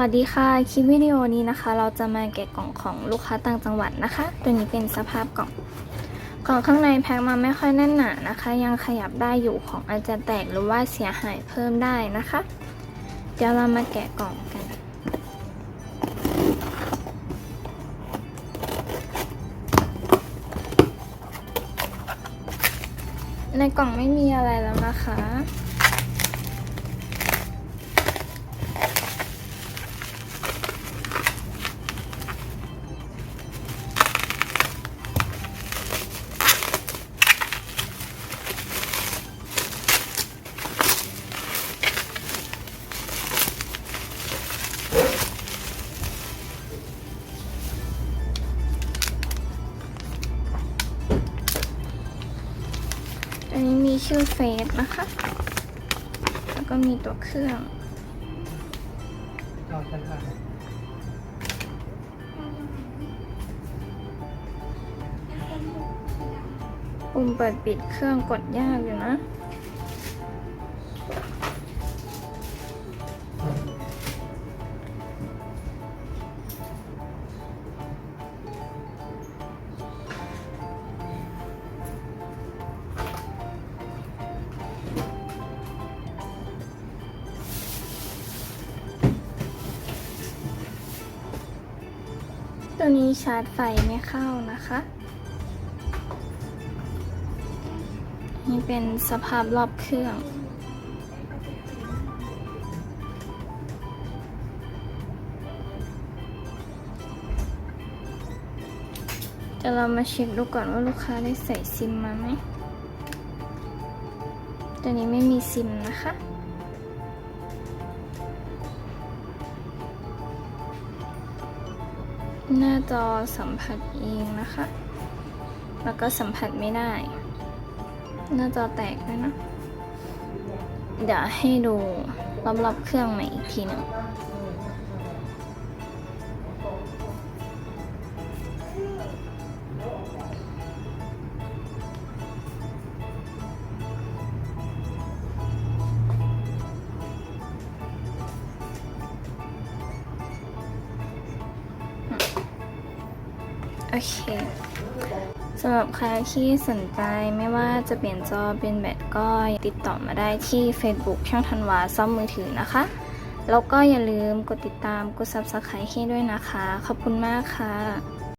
วัสดีค่ะ คลิปวิดีโอนี้นะคะ เราจะมาแกะกล่องของลูกค้าต่างจังหวัดนะคะ ตัวนี้เป็นสภาพกล่อง กล่องข้างในแพ็คมาไม่ค่อยแน่นหนานะคะ ยังขยับได้อยู่ของอาจจะแตกหรือว่าเสียหายเพิ่มได้นะคะ เดี๋ยวเรามาแกะกล่องกันในกล่องไม่มีอะไรแล้วนะคะ อันนี้มีชื่อเฟซนะคะ แล้วก็มีตัวเครื่อง ปุ่มเปิดปิดเครื่องกดยากอยู่นะ ตัวนี้ชาร์จไฟไม่เข้านะคะ นี่เป็นสภาพรอบเครื่อง จะเรามาเช็คดูก่อนว่าลูกค้าได้ใส่ซิมมาไหมตัวนี้ไม่มีซิมนะคะ หน้าจอสัมผัสเองนะคะ แล้วก็สัมผัสไม่ได้ หน้าจอแตกด้วยนะ เดี๋ยวให้ดูรอบๆเครื่องใหม่อีกทีหนึ่ง โอเคสำหรับใครที่สนใจไม่ว่าจะเปลี่ยนจอเป็นแบตก็ติดต่อมาได้ที่ Facebook ช่างธันวาซ่อมมือถือนะคะ แล้วก็อย่าลืมกดติดตามกด Subscribe ให้ด้วยนะคะ ขอบคุณมากค่ะ